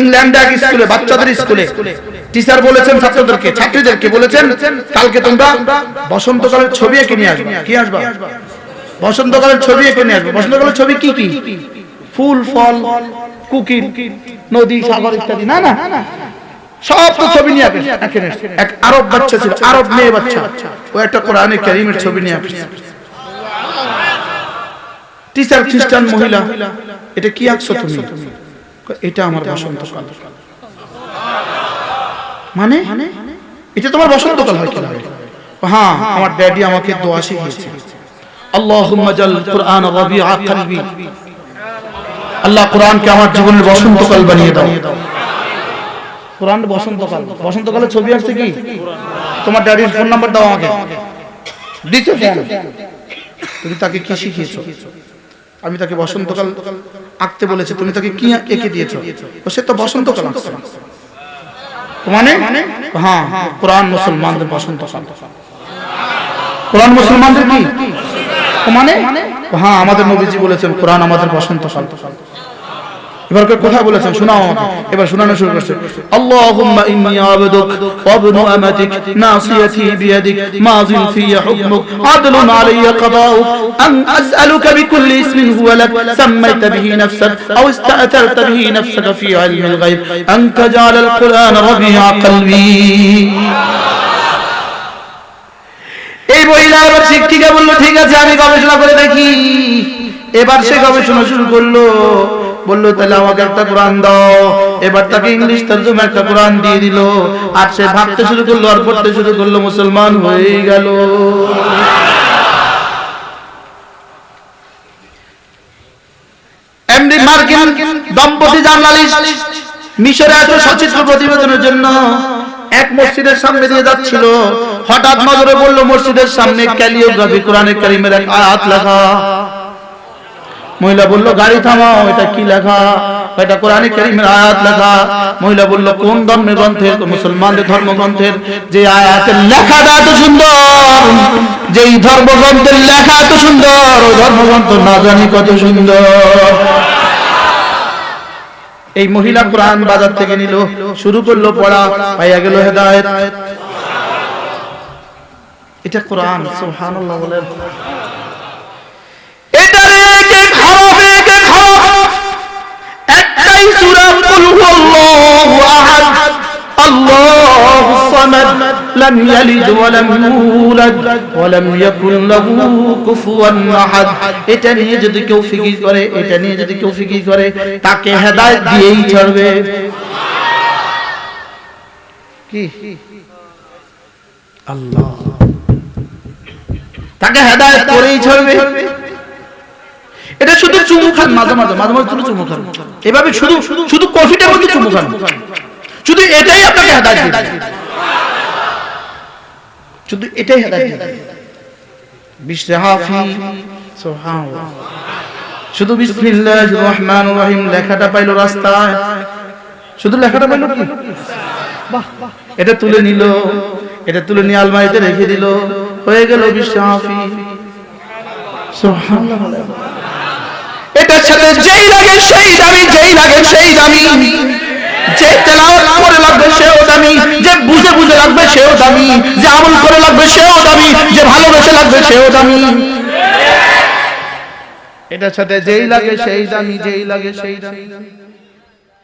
ইংল্যান্ডে এক স্কুলে বাচ্চাদের স্কুলে। টিচার বলেছেন ছাত্রদেরকে ছাত্রীদেরকে বলেছেন কালকে তোমরা বসন্তকালের ছবি এঁকে নিয়ে আসবে। কি আসবা? বসন্তকালের ছবি এঁকে নিয়ে আসবে। বসন্তকালের ছবি কি কি? ফুল ফল কুকির নদী সাগর ইত্যাদি। না না সব তো ছবি নিয়ে আসবে। এঁকে নিয়ে আসবে। এক আরব বাচ্চা ছিল আরব মেয়ে বাচ্চা। ও একটা কোরআনে কারিমের ছবি নিয়ে আসছে টিচার খ্রিস্টান মহিলা এটা কি আঁকছো তুমি? এটা আমার বসন্তকাল মানে? এটা তোমার বসন্তকাল হয় কিনা? হ্যাঁ আমার ড্যাডি আমাকে দোয়া শিখিয়েছে। আল্লাহুম্মা জাল কুরআন রাবিআ কলবি। আল্লাহ কোরআনকে আমার জীবনের বসন্তকাল বানিয়ে দাও। কোরআন বসন্তকাল বসন্তকালে ছবি আসছে কি? তোমার ড্যাডির ফোন নাম্বার দাও আমাকে। দিতে তুমি তাকে কি শিখিয়েছো? আমি তাকে বসন্তকাল আঁকতে বলেছে, তুমি তাকে কি এঁকে দিয়েছ? ও সে তো বসন্তকাল আঁকছে মানে? হ্যাঁ কোরআন মুসলমানদের বসন্তকাল কোরআন মুসলমানদের কি? মানে? হ্যাঁ আমাদের নবীজি বলেছেন, কোরআন আমাদের বসন্ত বসন্তকাল এবার কথা বলেছেন? শোনাও আমাকে। এবার শোনানো শুরু করছে। আল্লাহুম্মা ইন্নী আবদুক ওয়া ইবনু আমাতিক নাসিয়াতি বিয়াদিক মাযিন ফিয়া হুকমুক আদলুন আলাইয়া কাদাউক আন আসআলুকা বিকুল্লি ইসমিন হুয়া লাক সাম্মাইতা বিহি নাফসাক আও ইসতা'তারতা বিহি নাফসাকা ফি ইলমিল গায়ব আন তাজআলা আল কুরআন রাবিআ কলবি এই মহিলা এবার শিক্ষিকা বলল ঠিক আছে আমি গবেষণা করে দেখি। এবার সে গবেষণা শুরু করল। বলল, তাহলে আমাকে একটা কোরআন দাও। এবার তাকে ইংলিশ তর্জমা একটা কোরআন দিয়ে দিল। আর সে ভাবতে শুরু করল, আর পড়তে শুরু করল, মুসলমান হয়ে গেল। মার্কিন দম্পতি জার্নালিস্ট মিশরে এত সচিত্র প্রতিবেদনের জন্য এক মসজিদের সামনে দিয়ে যাচ্ছিল। হঠাৎ নজরে বলল, মসজিদের সামনে ক্যালিওগ্রাফি, কোরআনে কারিমের এক আয়াত লেখা। মহিলা বলল, গাড়ি থামাও, এটা কি লেখা? এটা কোরআনে কারিমের আয়াত লেখা। মহিলা বলল, কোন ধর্মের গ্রন্থের মুসলমানদের ধর্মগ্রন্থের যে আয়াতের লেখাটা এত সুন্দর? যেই ধর্মগ্রন্থের লেখা এত সুন্দর, ওই ধর্মগ্রন্থ না জানি কত সুন্দর? এই মহিলা কোরআন বাজার থেকে নিল, শুরু করল পড়া, পাইয়া গেল হেদায়েত। এটা কোরআন, সুবহানাল্লাহ বলেন। হুয়াল্লাহু আহাদ আল্লাহু সামাদ লাম ইয়ালিদ ওয়া লাম ইউলাদ ওয়া লাম ইয়াকুল লাহু কুফুয়ান আহাদ এটা নিয়ে যদি কেউ ফিকির করে, এটা নিয়ে যদি কেউ ফিকির করে, তাকে হেদায়েত দিয়েই ছাড়বে। কি? আল্লাহ। তাকে হেদায়েত করেই ছাড়বে। এটা চুমু খান, মাঝে মাঝে মাঝে মাঝে শুধু চুমু খান। এভাবে শুধু শুধু কফিটার মধ্যে চুমু খান। শুধু এটাই আপনাকে হেদায়েত দিবে। শুধু এটাই হেদায়েত দিবে। বিশরাফি, সুবহানাল্লাহ। শুধু বিসমিল্লাহির রহমানির রহিম লেখাটা পাইলো রাস্তায়। শুধু লেখাটা পাইলো কি? বাহ। এটা তুলে নিল, এটা তুলে নিয়ে আলমারিতে রেখে দিল। হয়ে গেল বিশরাফি। সুবহানাল্লাহ। এটার সাথে যেই লাগে সেই দামি, যেই লাগে সেই দামি। যে তেলাওয়াত করে লাগবে সেও দামি, যে বুঝে বুঝে লাগবে সেও দামি, যে আমল করে লাগবে সেও দামি, যে ভালোবেসে লাগবে সেও দামি। এটার সাথে যেই লাগে সেই দামি, যেই লাগে সেই দামি।